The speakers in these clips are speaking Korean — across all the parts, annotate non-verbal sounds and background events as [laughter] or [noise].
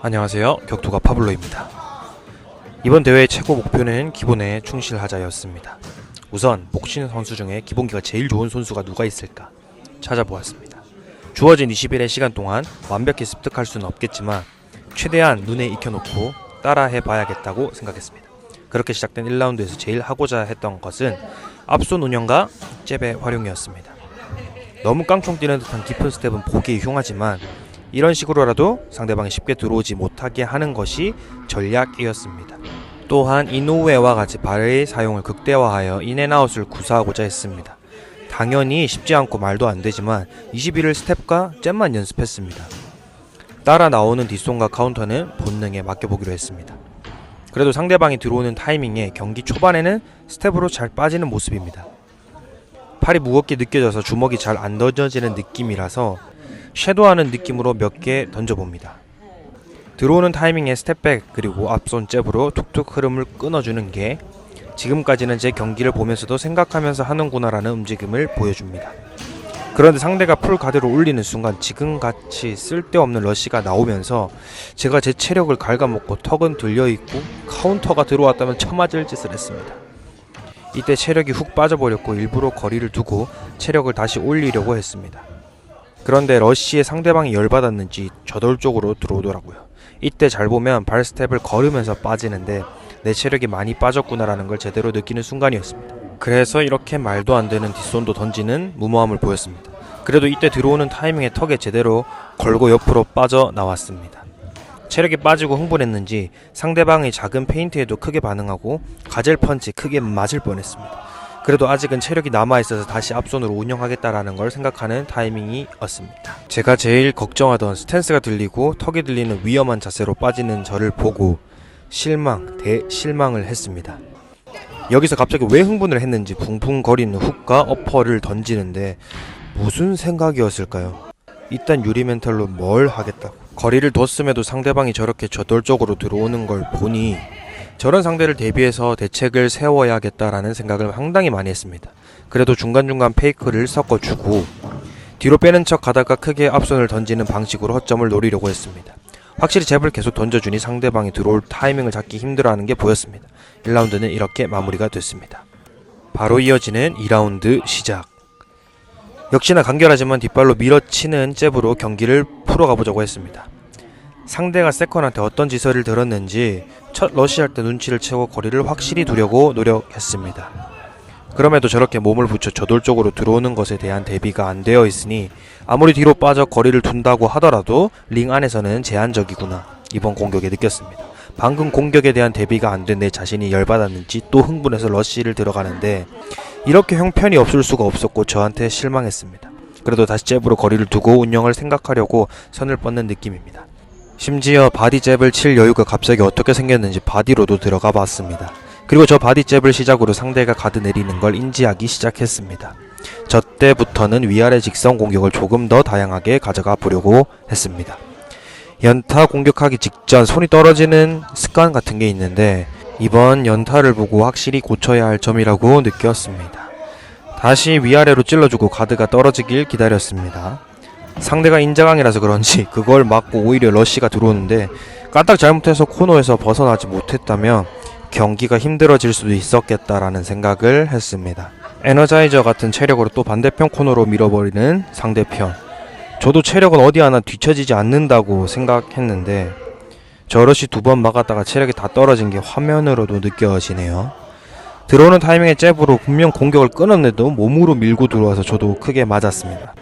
안녕하세요. 격투가 파블로입니다. 이번 대회의 최고 목표는 기본에 충실하자였습니다. 우선 복싱 선수 중에 기본기가 제일 좋은 선수가 누가 있을까 찾아보았습니다. 주어진 20일의 시간 동안 완벽히 습득할 수는 없겠지만 최대한 눈에 익혀놓고 따라해 봐야겠다고 생각했습니다. 그렇게 시작된 1라운드에서 제일 하고자 했던 것은 앞손 운영과 잽의 활용이었습니다. 너무 깡총 뛰는 듯한 깊은 스텝은 보기 흉하지만 이런 식으로라도 상대방이 쉽게 들어오지 못하게 하는 것이 전략이었습니다. 또한 이노우에와 같이 발의 사용을 극대화하여 인앤아웃을 구사하고자 했습니다. 당연히 쉽지 않고 말도 안 되지만 21을 스텝과 잽만 연습했습니다. 따라 나오는 뒷손과 카운터는 본능에 맡겨보기로 했습니다. 그래도 상대방이 들어오는 타이밍에 경기 초반에는 스텝으로 잘 빠지는 모습입니다. 팔이 무겁게 느껴져서 주먹이 잘 안 던져지는 느낌이라서 섀도하는 느낌으로 몇 개 던져봅니다. 들어오는 타이밍에 스텝백 그리고 앞손 잽으로 툭툭 흐름을 끊어주는 게 지금까지는 제 경기를 보면서도 생각하면서 하는구나라는 움직임을 보여줍니다. 그런데 상대가 풀 가드로 올리는 순간 지금같이 쓸데없는 러시가 나오면서 제가 제 체력을 갉아먹고 턱은 들려있고 카운터가 들어왔다면 처맞을 짓을 했습니다. 이때 체력이 훅 빠져버렸고 일부러 거리를 두고 체력을 다시 올리려고 했습니다. 그런데 러시의 상대방이 열받았는지 저돌적으로 들어오더라고요. 이때 잘 보면 발 스텝을 걸으면서 빠지는데 내 체력이 많이 빠졌구나라는 걸 제대로 느끼는 순간이었습니다. 그래서 이렇게 말도 안 되는 뒷손도 던지는 무모함을 보였습니다. 그래도 이때 들어오는 타이밍에 턱에 제대로 걸고 옆으로 빠져 나왔습니다. 체력이 빠지고 흥분했는지 상대방의 작은 페인트에도 크게 반응하고 가젤 펀치 크게 맞을 뻔했습니다. 그래도 아직은 체력이 남아있어서 다시 앞손으로 운영하겠다라는 걸 생각하는 타이밍이었습니다. 제가 제일 걱정하던 스탠스가 들리고 턱이 들리는 위험한 자세로 빠지는 저를 보고 실망, 대실망을 했습니다. 여기서 갑자기 왜 흥분을 했는지 붕붕거리는 훅과 어퍼를 던지는데 무슨 생각이었을까요? 일단 유리 멘탈로 뭘 하겠다. 거리를 뒀음에도 상대방이 저렇게 저돌적으로 들어오는 걸 보니 저런 상대를 대비해서 대책을 세워야겠다라는 생각을 상당히 많이 했습니다. 그래도 중간중간 페이크를 섞어주고 뒤로 빼는 척 하다가 크게 앞손을 던지는 방식으로 허점을 노리려고 했습니다. 확실히 잽을 계속 던져주니 상대방이 들어올 타이밍을 잡기 힘들어하는 게 보였습니다. 1라운드는 이렇게 마무리가 됐습니다. 바로 이어지는 2라운드 시작. 역시나 간결하지만 뒷발로 밀어치는 잽으로 경기를 풀어가보자고 했습니다. 상대가 세컨한테 어떤 지설을 들었는지 첫 러시할 때 눈치를 채고 거리를 확실히 두려고 노력했습니다. 그럼에도 저렇게 몸을 붙여 저돌적으로 들어오는 것에 대한 대비가 안 되어 있으니 아무리 뒤로 빠져 거리를 둔다고 하더라도 링 안에서는 제한적이구나 이번 공격에 느꼈습니다. 방금 공격에 대한 대비가 안 된 내 자신이 열받았는지 또 흥분해서 러시를 들어가는데 이렇게 형편이 없을 수가 없었고 저한테 실망했습니다. 그래도 다시 잽으로 거리를 두고 운영을 생각하려고 선을 뻗는 느낌입니다. 심지어 바디 잽을 칠 여유가 갑자기 어떻게 생겼는지 바디로도 들어가 봤습니다. 그리고 저 바디 잽을 시작으로 상대가 가드 내리는 걸 인지하기 시작했습니다. 저 때부터는 위아래 직선 공격을 조금 더 다양하게 가져가 보려고 했습니다. 연타 공격하기 직전 손이 떨어지는 습관 같은 게 있는데 이번 연타를 보고 확실히 고쳐야 할 점이라고 느꼈습니다. 다시 위아래로 찔러주고 가드가 떨어지길 기다렸습니다. 상대가 인자강이라서 그런지 [laughs] 그걸 막고 오히려 러쉬가 들어오는데 까딱 잘못해서 코너에서 벗어나지 못했다면 경기가 힘들어질 수도 있었겠다라는 생각을 했습니다. 에너자이저 같은 체력으로 또 반대편 코너로 밀어버리는 상대편. 저도 체력은 어디 하나 뒤처지지 않는다고 생각했는데 저러시 두 번 막았다가 체력이 다 떨어진 게 화면으로도 느껴지네요. 들어오는 타이밍에 잽으로 분명 공격을 끊었는데도 몸으로 밀고 들어와서 저도 크게 맞았습니다.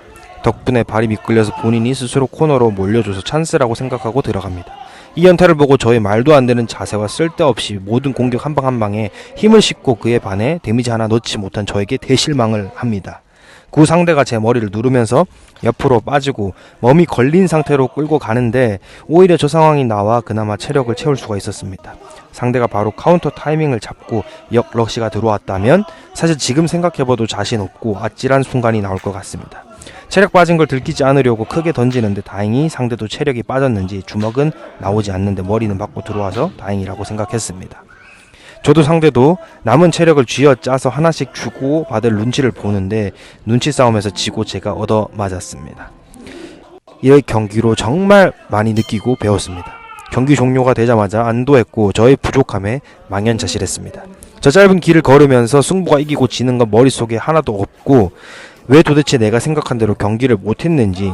덕분에 발이 미끌려서 본인이 스스로 코너로 몰려줘서 찬스라고 생각하고 들어갑니다. 이 연타를 보고 저의 말도 안 되는 자세와 쓸데없이 모든 공격 한 방 한 방에 힘을 싣고 그에 반해 데미지 하나 넣지 못한 저에게 대실망을 합니다. 그 상대가 제 머리를 누르면서 옆으로 빠지고 몸이 걸린 상태로 끌고 가는데 오히려 저 상황이 나와 그나마 체력을 채울 수가 있었습니다. 상대가 바로 카운터 타이밍을 잡고 역 럭시가 들어왔다면 사실 지금 생각해봐도 자신 없고 아찔한 순간이 나올 것 같습니다. 체력 빠진 걸 들키지 않으려고 크게 던지는데 다행히 상대도 체력이 빠졌는지 주먹은 나오지 않는데 머리는 받고 들어와서 다행이라고 생각했습니다. 저도 상대도 남은 체력을 쥐어 짜서 하나씩 주고 받을 눈치를 보는데 눈치 싸움에서 지고 제가 얻어 맞았습니다. 이 경기로 정말 많이 느끼고 배웠습니다. 경기 종료가 되자마자 안도했고 저의 부족함에 망연자실했습니다. 저 짧은 길을 걸으면서 승부가 이기고 지는 건 머릿속에 하나도 없고 왜 도대체 내가 생각한 대로 경기를 못했는지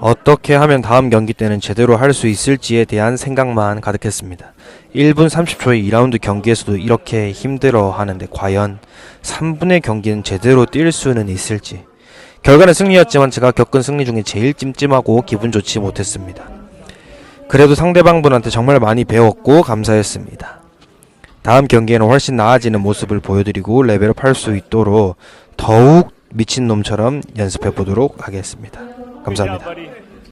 어떻게 하면 다음 경기 때는 제대로 할 수 있을지에 대한 생각만 가득했습니다. 1분 30초의 2라운드 경기에서도 이렇게 힘들어 하는데 과연 3분의 경기는 제대로 뛸 수는 있을지 결과는 승리였지만 제가 겪은 승리 중에 제일 찜찜하고 기분 좋지 못했습니다. 그래도 상대방분한테 정말 많이 배웠고 감사했습니다. 다음 경기에는 훨씬 나아지는 모습을 보여드리고 레벨업 할 수 있도록 더욱 미친놈처럼 연습해 보도록 하겠습니다. 감사합니다.